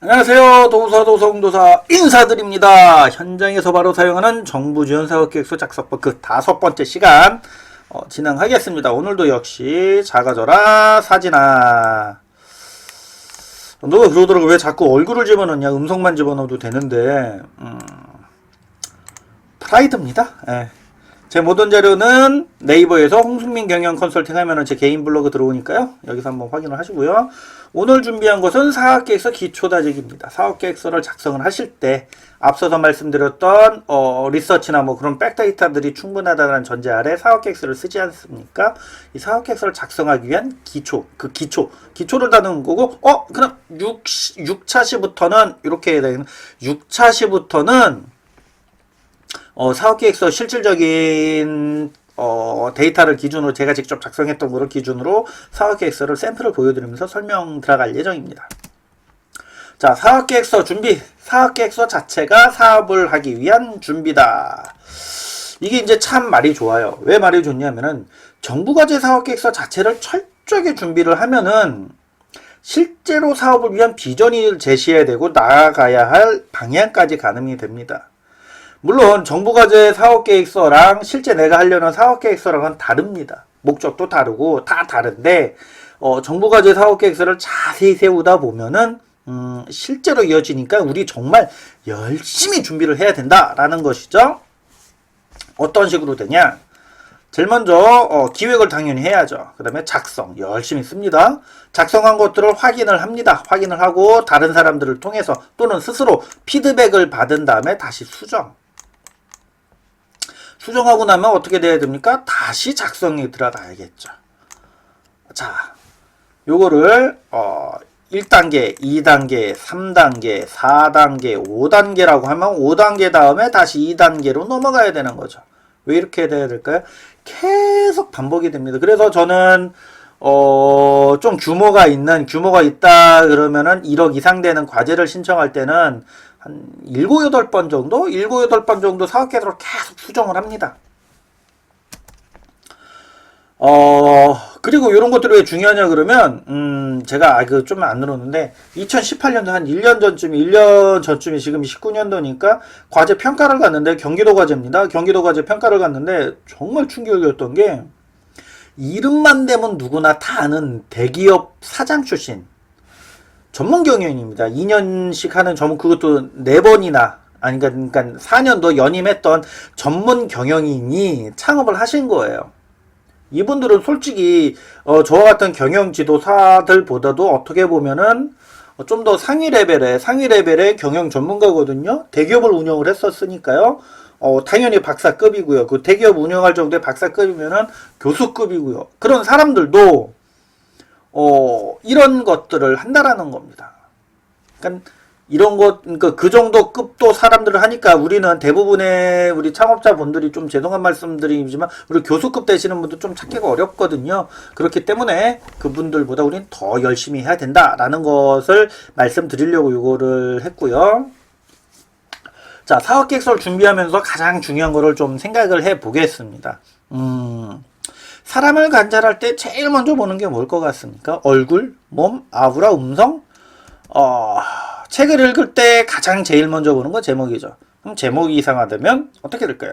안녕하세요. 도사도성도사 인사드립니다. 현장에서 바로 사용하는 정부 지원 사업 계획서 작성법 그 다섯 번째 시간 어, 진행하겠습니다. 오늘도 역시 작아져라 사진아. 너가 그러더라고 왜 자꾸 얼굴을 집어넣냐 음성만 집어넣어도 되는데 음, 프라이드입니다. 예. 제 모든 자료는 네이버에서 홍승민 경영 컨설팅 하면은 제 개인 블로그 들어오니까요. 여기서 한번 확인을 하시고요. 오늘 준비한 것은 사업계획서 기초다지기입니다. 사업계획서를 작성을 하실 때 앞서서 말씀드렸던 어, 리서치나 뭐 그런 백데이터들이 충분하다는 전제 아래 사업계획서를 쓰지 않습니까? 이 사업계획서를 작성하기 위한 기초, 그 기초, 기초를 다루는 거고, 어, 그럼 6, 6차 시부터는 이렇게 해야 되는 6차 시부터는 어, 사업계획서 실질적인 어, 데이터를 기준으로 제가 직접 작성했던 거를 기준으로 사업계획서를 샘플을 보여드리면서 설명 들어갈 예정입니다. 자, 사업계획서 준비. 사업계획서 자체가 사업을 하기 위한 준비다. 이게 이제 참 말이 좋아요. 왜 말이 좋냐면은 정부과제 사업계획서 자체를 철저하게 준비를 하면은 실제로 사업을 위한 비전을 제시해야 되고 나아가야 할 방향까지 가능이 됩니다. 물론 정부과제 사업계획서랑 실제 내가 하려는 사업계획서랑은 다릅니다. 목적도 다르고 다 다른데 어, 정부과제 사업계획서를 자세히 세우다 보면은 음, 실제로 이어지니까 우리 정말 열심히 준비를 해야 된다라는 것이죠. 어떤 식으로 되냐? 제일 먼저 어, 기획을 당연히 해야죠. 그 다음에 작성 열심히 씁니다. 작성한 것들을 확인을 합니다. 확인을 하고 다른 사람들을 통해서 또는 스스로 피드백을 받은 다음에 다시 수정. 수정하고 나면 어떻게 돼야 됩니까? 다시 작성에 들어가야겠죠. 자, 요거를 어 1단계, 2단계, 3단계, 4단계, 5단계라고 하면 5단계 다음에 다시 2단계로 넘어가야 되는 거죠. 왜 이렇게 돼야 될까요? 계속 반복이 됩니다. 그래서 저는 어, 좀 규모가 있는, 규모가 있다 그러면은 1억 이상 되는 과제를 신청할 때는 한 7, 8번 정도? 7, 8번 정도 사업계획으로 계속 수정을 합니다. 어, 그리고 이런 것들이 왜 중요하냐 그러면, 음, 제가, 아, 그, 좀 안 늘었는데, 2018년도 한 1년 전쯤, 1년 전쯤이 지금 19년도니까, 과제 평가를 갔는데, 경기도 과제입니다. 경기도 과제 평가를 갔는데, 정말 충격이었던 게, 이름만 되면 누구나 다 아는 대기업 사장 출신, 전문 경영인입니다. 2년씩 하는 전문 그것도 4번이나 아니 그러니까 4년도 연임했던 전문 경영인이 창업을 하신 거예요. 이분들은 솔직히 어, 저와 같은 경영 지도사들보다도 어떻게 보면은 어, 좀더 상위 레벨의 상위 레벨의 경영 전문가거든요. 대기업을 운영을 했었으니까요. 어, 당연히 박사급이고요. 그 대기업 운영할 정도의 박사급이면은 교수급이고요. 그런 사람들도 어, 이런 것들을 한다라는 겁니다. 그러니까 이런 것, 그러니까 그 정도 급도 사람들을 하니까 우리는 대부분의 우리 창업자분들이 좀 죄송한 말씀드리지만 우리 교수급 되시는 분들 좀 찾기가 어렵거든요. 그렇기 때문에 그분들보다 우린 더 열심히 해야 된다라는 것을 말씀드리려고 이거를 했고요. 자, 사업계획서를 준비하면서 가장 중요한 거를 좀 생각을 해 보겠습니다. 음. 사람을 관찰할 때 제일 먼저 보는 게 뭘 것 같습니까? 얼굴, 몸, 아우라, 음성? 어, 책을 읽을 때 가장 제일 먼저 보는 건 제목이죠. 그럼 제목이 이상하다면 어떻게 될까요?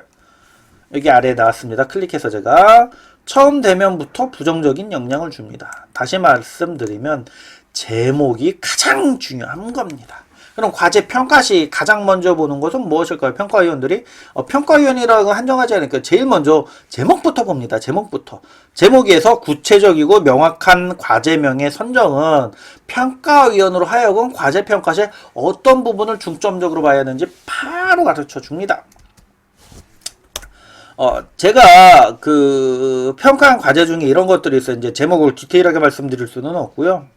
여기 아래에 나왔습니다. 클릭해서 제가 처음 대면부터 부정적인 영향을 줍니다. 다시 말씀드리면 제목이 가장 중요한 겁니다. 그럼 과제 평가 시 가장 먼저 보는 것은 무엇일까요? 평가위원들이 어, 평가위원이라고 한정하지 않으니까 제일 먼저 제목부터 봅니다. 제목부터 제목에서 구체적이고 명확한 과제명의 선정은 평가위원으로 하여금 과제 평가 시 어떤 부분을 중점적으로 봐야 하는지 바로 가르쳐 줍니다. 어, 제가 그 평가한 과제 중에 이런 것들이 있어요. 이제 제목을 디테일하게 말씀드릴 수는 없고요.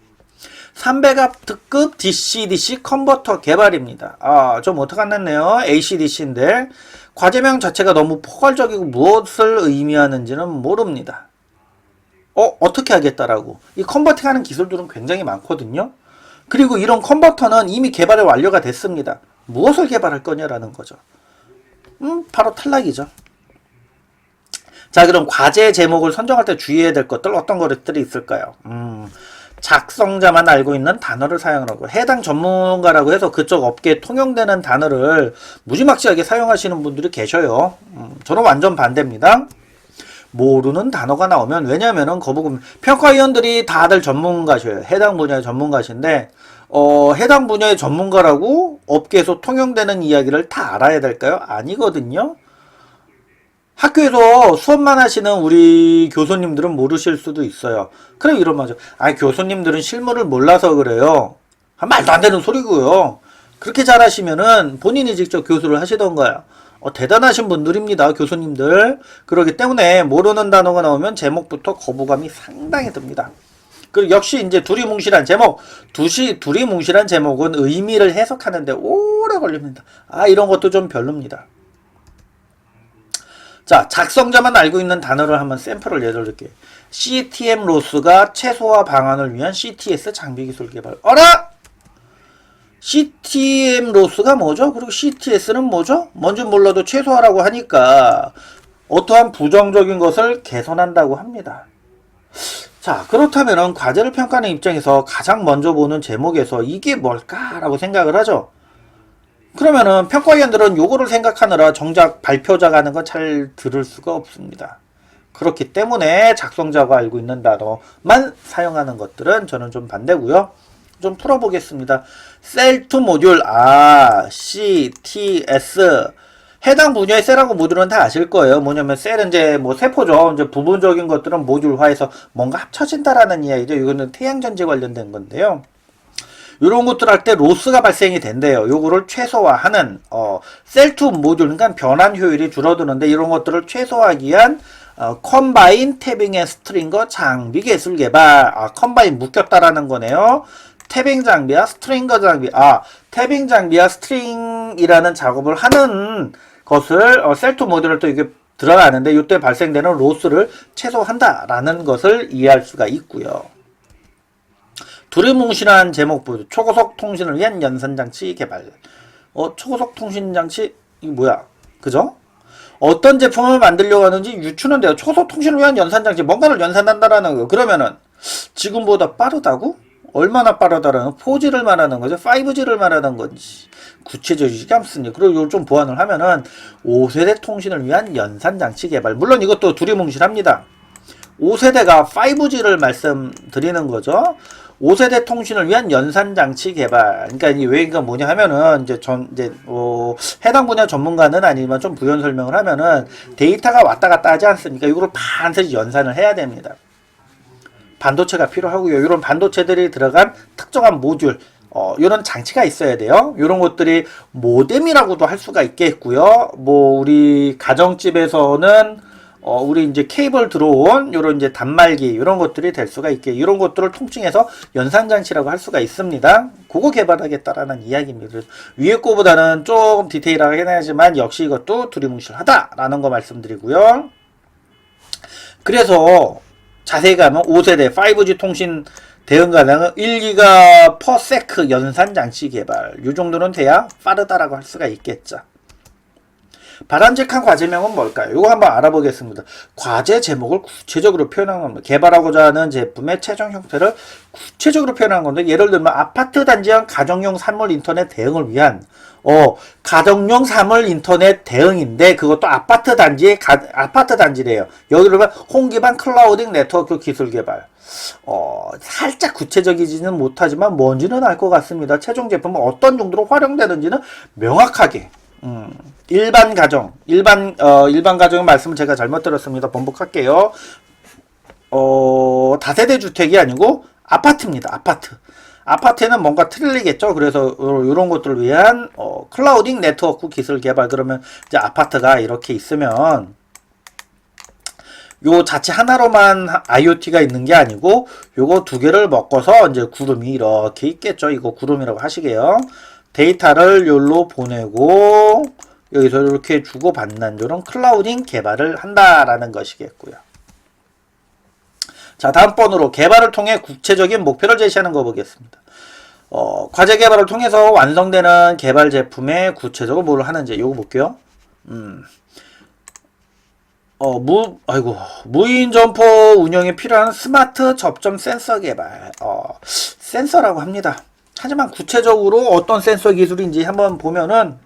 300압 특급 DC-DC 컨버터 개발입니다. 아, 좀 어떡 안 났네요. AC-DC인데 과제명 자체가 너무 포괄적이고 무엇을 의미하는지는 모릅니다. 어, 어떻게 하겠다라고. 이 컨버팅하는 기술들은 굉장히 많거든요. 그리고 이런 컨버터는 이미 개발이 완료가 됐습니다. 무엇을 개발할 거냐라는 거죠. 음, 바로 탈락이죠. 자, 그럼 과제 제목을 선정할 때 주의해야 될 것들 어떤 것들이 있을까요? 음, 작성자만 알고 있는 단어를 사용하고 해당 전문가라고 해서 그쪽 업계에 통용되는 단어를 무지막지하게 사용하시는 분들이 계셔요. 음, 저는 완전 반대입니다. 모르는 단어가 나오면 왜냐면은 거부금 평가위원들이 다들 전문가셔요. 해당 분야의 전문가신데 어, 해당 분야의 전문가라고 업계에서 통용되는 이야기를 다 알아야 될까요? 아니거든요. 학교에서 수업만 하시는 우리 교수님들은 모르실 수도 있어요. 그래 이런 말죠. 아 교수님들은 실무를 몰라서 그래요. 아, 말도 안 되는 소리고요. 그렇게 잘하시면은 본인이 직접 교수를 하시던가요. 어, 대단하신 분들입니다, 교수님들. 그렇기 때문에 모르는 단어가 나오면 제목부터 거부감이 상당히 듭니다. 그리고 역시 이제 두리뭉실한 제목, 두시, 두리뭉실한 제목은 의미를 해석하는데 오래 걸립니다. 아, 이런 것도 좀 별로입니다. 자, 작성자만 알고 있는 단어를 한번 샘플을 예들을게요. CTM 로스가 최소화 방안을 위한 CTS 장비 기술 개발. 어라! CTM 로스가 뭐죠? 그리고 CTS는 뭐죠? 뭔지 몰라도 최소화라고 하니까 어떠한 부정적인 것을 개선한다고 합니다. 자, 그렇다면 과제를 평가하는 입장에서 가장 먼저 보는 제목에서 이게 뭘까라고 생각을 하죠. 그러면은 평가위원들은 요거를 생각하느라 정작 발표자가 하는 건 잘 들을 수가 없습니다. 그렇기 때문에 작성자가 알고 있는 단어만 사용하는 것들은 저는 좀 반대고요. 좀 풀어보겠습니다. 셀 투 모듈 아 C, T, S 해당 분야의 셀하고 모듈은 다 아실 거예요. 뭐냐면 셀은 이제 뭐 세포죠. 이제 부분적인 것들은 모듈화해서 뭔가 합쳐진다라는 이야기죠. 이거는 태양 전지 관련된 건데요. 이런 것들 할 때 로스가 발생이 된대요. 요거를 최소화하는 어, 셀투 모듈 그러니까 변환 효율이 줄어드는데 이런 것들을 최소화하기 위한 어, 컴바인 태빙 의 스트링거 장비 기술 개발 아 컴바인 묶였다라는 거네요. 태빙 장비와 스트링거 장비 아 태빙 장비와 스트링이라는 작업을 하는 것을 어, 셀투 모듈을 또 이게 들어가는데 이때 발생되는 로스를 최소화한다라는 것을 이해할 수가 있고요. 두리뭉실한 제목부 초고속 통신을 위한 연산장치 개발. 어, 초고속 통신 장치 이게 뭐야? 그죠? 어떤 제품을 만들려고 하는지 유추는 돼요. 초고속 통신을 위한 연산장치 뭔가를 연산한다라는 거. 그러면은 지금보다 빠르다고? 얼마나 빠르다라는 4G를 말하는 거죠. 5G를 말하는 건지 구체적이지 않습니다. 그리고 이걸 좀 보완을 하면은 5세대 통신을 위한 연산 장치 개발. 물론 이것도 두리뭉실합니다. 5세대가 5G를 말씀드리는 거죠. 5세대 통신을 위한 연산 장치 개발. 그러니까 이 외가 뭐냐 하면은 이제 전 이제 어 해당 분야 전문가는 아니지만 좀 부연 설명을 하면은 데이터가 왔다 갔다 하지 않습니까? 이거를 반드시 연산을 해야 됩니다. 반도체가 필요하고요. 이런 반도체들이 들어간 특정한 모듈 어, 이런 장치가 있어야 돼요. 이런 것들이 모뎀이라고도 할 수가 있겠고요. 뭐 우리 가정집에서는 어, 우리 이제 케이블 들어온 요런 이제 단말기 이런 것들이 될 수가 있게 이런 것들을 통칭해서 연산 장치라고 할 수가 있습니다. 그거 개발하겠다라는 이야기입니다. 위에 거보다는 조금 디테일하게 해야지만 역시 이것도 두리뭉실하다라는 거 말씀드리고요. 그래서 자세히 가면 5세대 5G 통신 대응 가능은 1기가 퍼 세크 연산 장치 개발. 이 정도는 돼야 빠르다라고 할 수가 있겠죠. 바람직한 과제명은 뭘까요? 이거 한번 알아보겠습니다. 과제 제목을 구체적으로 표현한 겁니다. 개발하고자 하는 제품의 최종 형태를 구체적으로 표현한 건데 예를 들면 아파트 단지형 가정용 산물 인터넷 대응을 위한 어 가정용 사물 인터넷 대응인데 그것도 아파트 단지의 가, 아파트 단지래요. 여기 그러면 홍기반 클라우딩 네트워크 기술 개발. 어 살짝 구체적이지는 못하지만 뭔지는 알 것 같습니다. 최종 제품은 어떤 용도로 활용되는지는 명확하게 음, 일반 가정, 일반 어 일반 가정의 말씀을 제가 잘못 들었습니다. 번복할게요. 어 다세대 주택이 아니고 아파트입니다. 아파트. 아파트에는 뭔가 틀리겠죠. 그래서 이런 것들을 위한 어, 클라우딩 네트워크 기술 개발 그러면 이제 아파트가 이렇게 있으면 요 자체 하나로만 IoT가 있는 게 아니고 요거 두 개를 먹어서 이제 구름이 이렇게 있겠죠. 이거 구름이라고 하시게요. 데이터를 여기로 보내고 여기서 이렇게 주고받는 이런 클라우딩 개발을 한다라는 것이겠고요. 자, 다음 번으로 개발을 통해 구체적인 목표를 제시하는 거 보겠습니다. 어, 과제 개발을 통해서 완성되는 개발 제품에 구체적으로 뭘 하는지 이거 볼게요. 어, 무, 아이고, 무인 점포 운영에 필요한 스마트 접점 센서 개발, 어, 센서라고 합니다. 하지만 구체적으로 어떤 센서 기술인지 한번 보면은,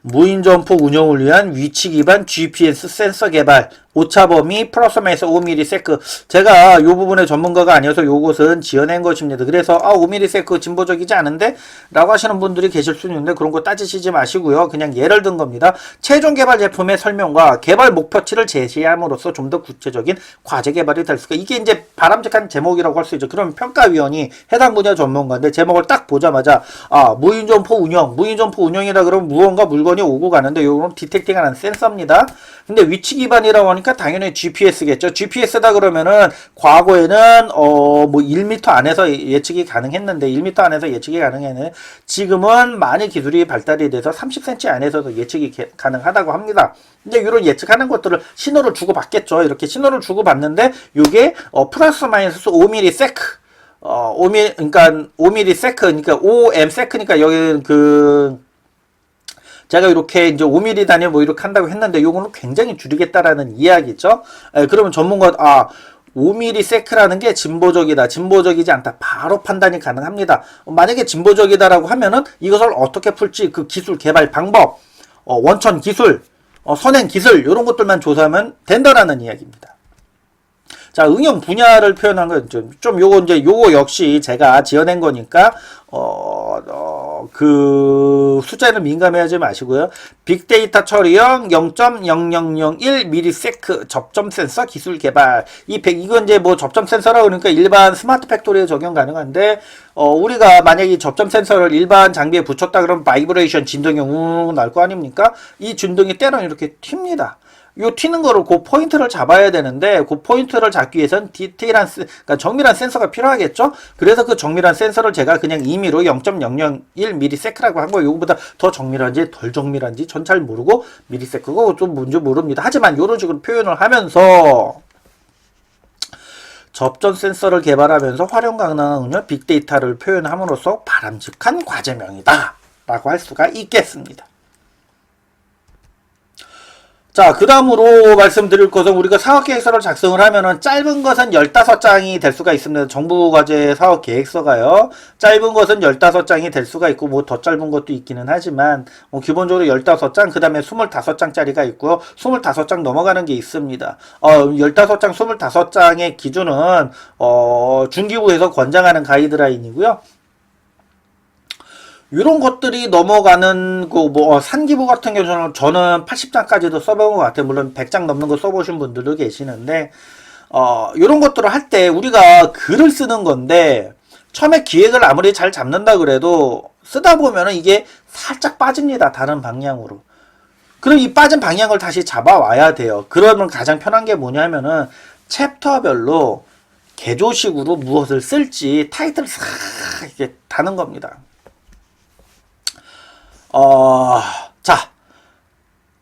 무인 점포 운영을 위한 위치 기반 GPS 센서 개발, 오차 범위 플러스 마이너스 5ms. 제가 요 부분의 전문가가 아니어서 요것은 지어낸 것입니다. 그래서 아 5ms 진보적이지 않은데? 라고 하시는 분들이 계실 수 있는데 그런 거 따지시지 마시고요. 그냥 예를 든 겁니다. 최종 개발 제품의 설명과 개발 목표치를 제시함으로써 좀 더 구체적인 과제 개발이 될 수가 이게 이제 바람직한 제목이라고 할 수 있죠. 그러면 평가위원이 해당 분야 전문가인데 제목을 딱 보자마자 아 무인 점포 운영, 무인 점포 운영이다 그러면 무언가 물건이 오고 가는데 요런 디텍팅하는 센서입니다. 근데 위치 기반이라고 하니까 당연히 GPS겠죠. GPS다 그러면은 과거에는 어 뭐 1m 안에서 예측이 가능했는데 1m 안에서 예측이 가능했는데 지금은 많이 기술이 발달이 돼서 30cm 안에서도 예측이 개- 가능하다고 합니다. 근데 이런 예측하는 것들을 신호를 주고 받겠죠. 이렇게 신호를 주고 받는데 이게 어 플러스 마이너스 5mm 세크 어 5mm 그러니까 5mm 세크 그러니까 5m 세크니까 여기 그 제가 이렇게 이제 5mm 단위 뭐 이렇게 한다고 했는데 요거는 굉장히 줄이겠다라는 이야기죠. 에, 그러면 전문가 아 5mm 세크라는 게 진보적이다, 진보적이지 않다. 바로 판단이 가능합니다. 어, 만약에 진보적이다라고 하면은 이것을 어떻게 풀지 그 기술 개발 방법, 어, 원천 기술, 어, 선행 기술 이런 것들만 조사하면 된다라는 이야기입니다. 자, 응용 분야를 표현한 건 좀, 좀 요거 이제 요거 역시 제가 지어낸 거니까, 어, 어, 그 숫자에는 민감해하지 마시고요. 빅데이터 처리형 0.0001ms 접점 센서 기술 개발. 이 100, 이건 이제 뭐 접점 센서라고 그러니까 일반 스마트 팩토리에 적용 가능한데, 어, 우리가 만약에 이 접점 센서를 일반 장비에 붙였다 그러면 바이브레이션 진동이 웅날거 아닙니까? 이 진동이 때로는 이렇게 튑니다. 요 튀는 거를 그 포인트를 잡아야 되는데 그 포인트를 잡기 위해선 디테일한 센- 그러니까 정밀한 센서가 필요하겠죠. 그래서 그 정밀한 센서를 제가 그냥 임의로 0.001ms라고 한 거예요. 이거보다 더 정밀한지 덜 정밀한지 전 잘 모르고 미리세크고 좀 뭔지 모릅니다. 하지만 이런 식으로 표현을 하면서 접전 센서를 개발하면서 활용 가능한 빅데이터를 표현함으로써 바람직한 과제명이다. 라고 할 수가 있겠습니다. 자, 그 다음으로 말씀드릴 것은 우리가 사업계획서를 작성을 하면은 짧은 것은 15장이 될 수가 있습니다. 정부과제 사업계획서가요. 짧은 것은 15장이 될 수가 있고, 뭐 더 짧은 것도 있기는 하지만, 뭐 기본적으로 15장, 그 다음에 25장짜리가 있고요. 25장 넘어가는 게 있습니다. 어, 15장, 25장의 기준은, 어, 중기부에서 권장하는 가이드라인이고요. 이런 것들이 넘어가는 그 뭐 산기부 같은 경우는 저는 80장까지도 써본 것 같아요. 물론 100장 넘는 거 써보신 분들도 계시는데 어 이런 것들을 할 때 우리가 글을 쓰는 건데 처음에 기획을 아무리 잘 잡는다 그래도 쓰다 보면은 이게 살짝 빠집니다. 다른 방향으로. 그럼 이 빠진 방향을 다시 잡아와야 돼요. 그러면 가장 편한 게 뭐냐면은 챕터별로 개조식으로 무엇을 쓸지 타이틀을 싹 이렇게 다는 겁니다. 어, 자,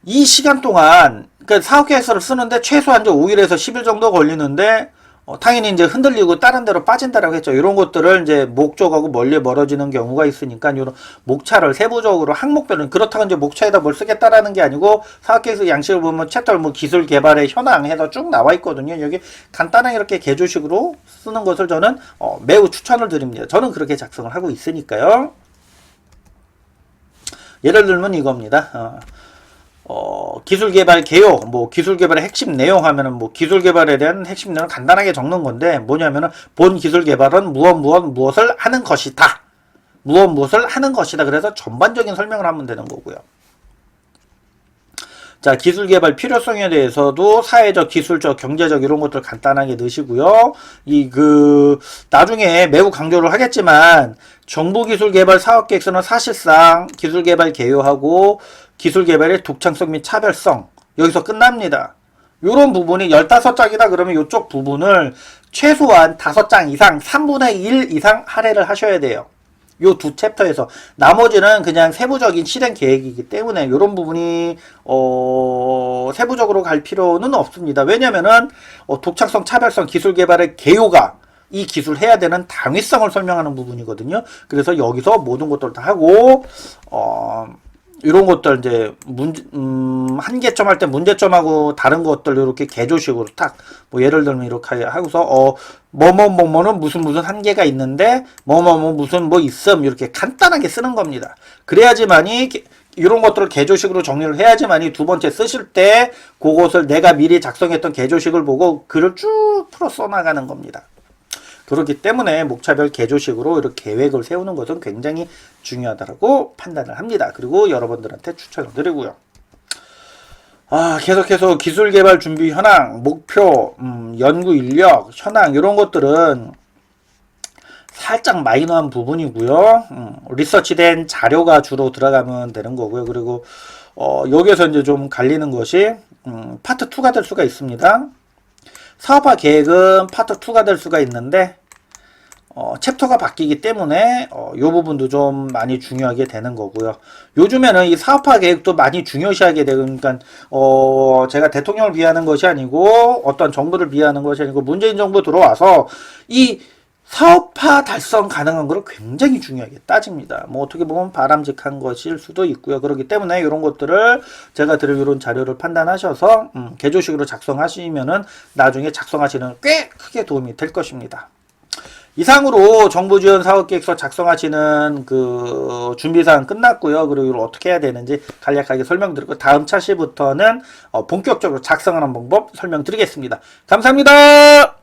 이 시간 동안, 그 사업 계획서를 쓰는데 최소한 이제 5일에서 10일 정도 걸리는데, 어, 당연히 이제 흔들리고 다른 데로 빠진다라고 했죠. 이런 것들을 이제 목적하고 멀리 멀어지는 경우가 있으니까, 이런 목차를 세부적으로 항목별로, 그렇다고 이제 목차에다 뭘 쓰겠다라는 게 아니고, 사업계획서 양식을 보면 챕터 뭐 기술 개발의 현황 해서 쭉 나와 있거든요. 여기 간단하게 이렇게 개조식으로 쓰는 것을 저는 어, 매우 추천을 드립니다. 저는 그렇게 작성을 하고 있으니까요. 예를 들면 이겁니다. 어, 어, 기술 개발 개요, 뭐 기술 개발의 핵심 내용 하면은 뭐 기술 개발에 대한 핵심 내용을 간단하게 적는 건데 뭐냐면은 본 기술 개발은 무엇 무엇 무엇을 하는 것이다. 무엇 무엇을 하는 것이다. 그래서 전반적인 설명을 하면 되는 거고요. 자, 기술 개발 필요성에 대해서도 사회적, 기술적, 경제적 이런 것들 간단하게 넣으시고요. 이 그 나중에 매우 강조를 하겠지만 정부 기술 개발 사업 계획서는 사실상 기술 개발 개요하고 기술 개발의 독창성 및 차별성 여기서 끝납니다. 요런 부분이 15장이다 그러면 요쪽 부분을 최소한 5장 이상 3분의 1 이상 할애를 하셔야 돼요. 요 두 챕터에서 나머지는 그냥 세부적인 실행 계획이기 때문에 이런 부분이 어 세부적으로 갈 필요는 없습니다. 왜냐면은 어, 독창성, 차별성, 기술 개발의 개요가 이 기술 해야 되는 당위성을 설명하는 부분이거든요. 그래서 여기서 모든 것들을 다 하고 어 이런 것들 이제 문, 음, 한계점 할 때 문제점하고 다른 것들 이렇게 개조식으로 딱, 뭐 예를 들면 이렇게 하고서, 어, 뭐뭐 뭐뭐는 무슨 무슨 한계가 있는데, 뭐뭐 뭐 무슨 뭐 있음, 이렇게 간단하게 쓰는 겁니다. 그래야지만이, 게- 이런 것들을 개조식으로 정리를 해야지만이 두 번째 쓰실 때, 그것을 내가 미리 작성했던 개조식을 보고 글을 쭉 풀어 써나가는 겁니다. 그렇기 때문에 목차별 개조식으로 이렇게 계획을 세우는 것은 굉장히 중요하다고 판단을 합니다. 그리고 여러분들한테 추천을 드리고요. 아, 계속해서 기술 개발 준비 현황, 목표, 음, 연구 인력, 현황 이런 것들은 살짝 마이너한 부분이고요. 음, 리서치된 자료가 주로 들어가면 되는 거고요. 그리고 어, 여기에서 이제 좀 갈리는 것이 음, 파트 2가 될 수가 있습니다. 사업화 계획은 파트 2가 될 수가 있는데 어, 챕터가 바뀌기 때문에 어, 이 부분도 좀 많이 중요하게 되는 거고요. 요즘에는 이 사업화 계획도 많이 중요시하게 되고 그러니까 어, 제가 대통령을 비하는 것이 아니고 어떤 정부를 비하는 것이 아니고 문재인 정부 들어와서 이 사업화 달성 가능한 거를 굉장히 중요하게 따집니다. 뭐 어떻게 보면 바람직한 것일 수도 있고요. 그렇기 때문에 이런 것들을 제가 드릴 이런 자료를 판단하셔서 음, 개조식으로 작성하시면은 나중에 작성하시는 꽤 크게 도움이 될 것입니다. 이상으로 정부 지원 사업 계획서 작성하시는 그 준비 사항 끝났고요. 그리고 이걸 어떻게 해야 되는지 간략하게 설명드리고 다음 차시부터는 어, 본격적으로 작성하는 방법 설명드리겠습니다. 감사합니다.